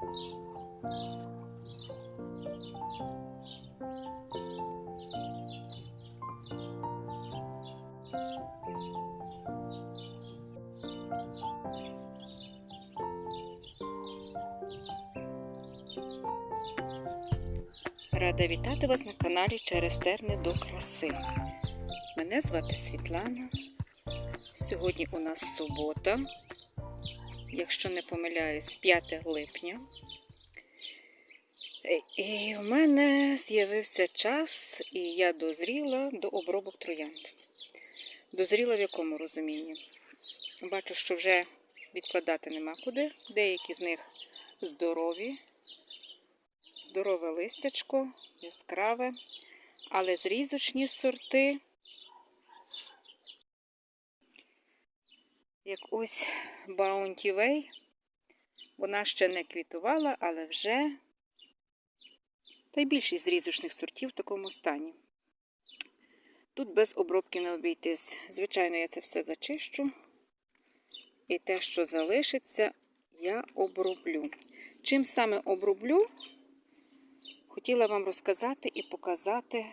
Рада вітати вас на каналі Через терни до краси. Мене звати Світлана. Сьогодні у нас субота, якщо не помиляюсь, 5 липня. І у мене з'явився час, і я дозріла до обробок троянд. Дозріла в якому розумінні? Бачу, що вже відкладати нема куди. Деякі з них здорові, здорове листячко, яскраве, але зрізочні сорти, як ось Bounty Way, вона ще не квітувала, але вже та й більшість зрізочних сортів в такому стані. Тут без обробки не обійтись. Звичайно, я це все зачищу. І те, що залишиться, я оброблю. Чим саме оброблю, хотіла вам розказати і показати.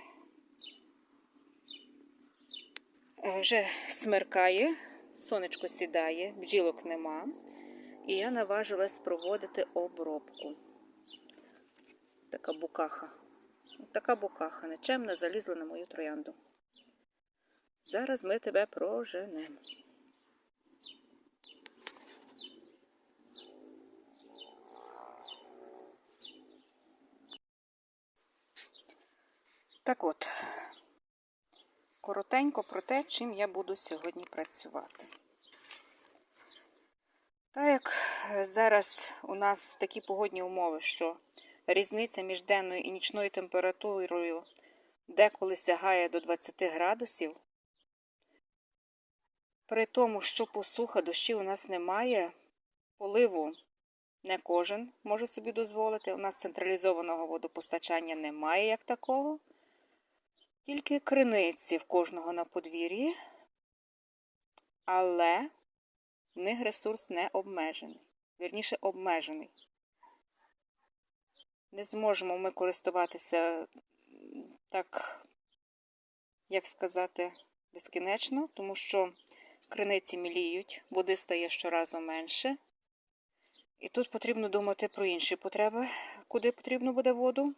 Е, Вже смеркає, сонечко сідає, бджілок нема. І я наважилась проводити обробку. Така букаха. Така букаха нечемна залізла на мою троянду. Зараз ми тебе проженемо. Так от, коротенько про те, чим я буду сьогодні працювати. Так як зараз у нас такі погодні умови, що різниця між денною і нічною температурою деколи сягає до 20 градусів, при тому, що посуха дощів у нас немає, поливу не кожен може собі дозволити. У нас централізованого водопостачання немає як такого. Тільки криниці в кожного на подвір'ї, але в них ресурс не обмежений. Вірніше, обмежений. Не зможемо ми користуватися так, як сказати, безкінечно, тому що криниці міліють, води стає щоразу менше. І тут потрібно думати про інші потреби, куди потрібно буде воду,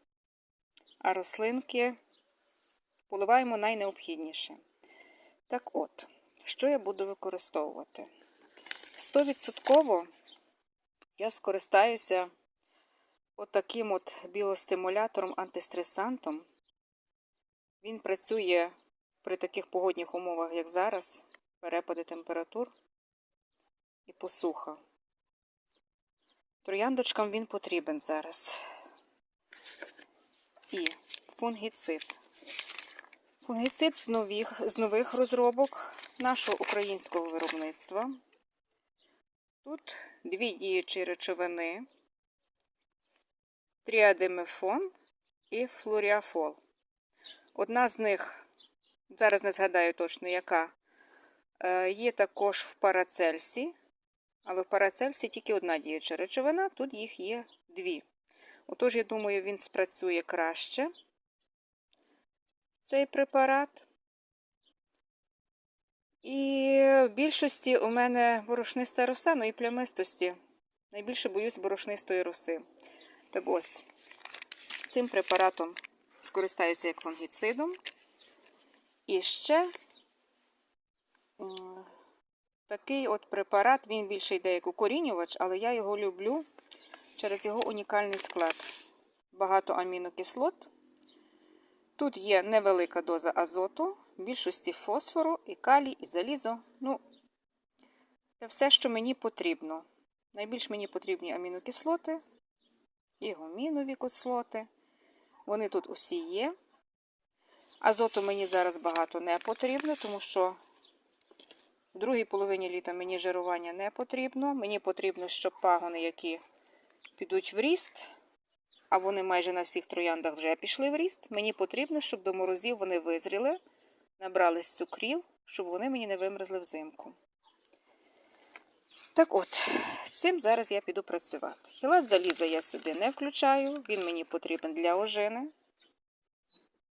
а рослинки поливаємо найнеобхідніше. Так от, що я буду використовувати? 100% я скористаюся отаким от біостимулятором антистресантом. Він працює при таких погодних умовах, як зараз, перепади температур і посуха. Трояндочкам він потрібен зараз. І фунгіцид. Фунгіцид з нових, з нових розробок нашого українського виробництва. Тут дві діючі речовини, тріадемефон і флоріафол. Одна з них, зараз не згадаю точно яка, е, є також в парацельсі, але в парацельсі тільки одна діюча речовина, тут їх є дві. Отож, я думаю, він спрацює краще цей препарат. І в більшості у мене борошниста роса, ну і плямистості. Найбільше боюсь борошнистої роси. Так ось, цим препаратом скористаюся як фунгіцидом. І ще такий от препарат, він більше йде як укорінювач, але я його люблю через його унікальний склад. Багато амінокислот. Тут є невелика доза азоту, більшості фосфору, і калій, і залізо. Ну, це все, що мені потрібно. Найбільш мені потрібні амінокислоти і гомінові кислоти. Вони тут усі є. Азоту мені зараз багато не потрібно, тому що в другій половині літа мені жирування не потрібно. Мені потрібно, щоб пагони, які підуть в ріст, а вони майже на всіх трояндах вже пішли в ріст. Мені потрібно, щоб до морозів вони визріли, набрались цукрів, щоб вони мені не вимерзли взимку. Так от, цим зараз я піду працювати. Хілат заліза я сюди не включаю, він мені потрібен для ожини.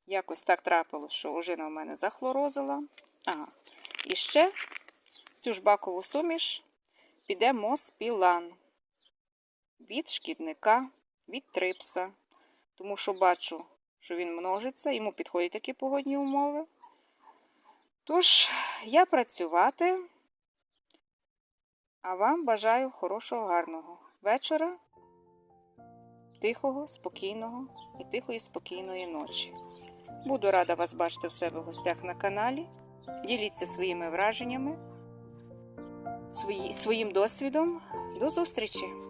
Якось так трапилось, що ожина в мене захлорозила. Ага. І ще цю ж бакову суміш піде моспілан від шкідника, від трипса. Тому що бачу, що він множиться, йому підходять такі погодні умови. Тож, я працювати, а вам бажаю хорошого, гарного вечора, тихого, спокійного і тихої, спокійної ночі. Буду рада вас бачити в себе в гостях на каналі. Діліться своїми враженнями, свої, своїм досвідом. До зустрічі!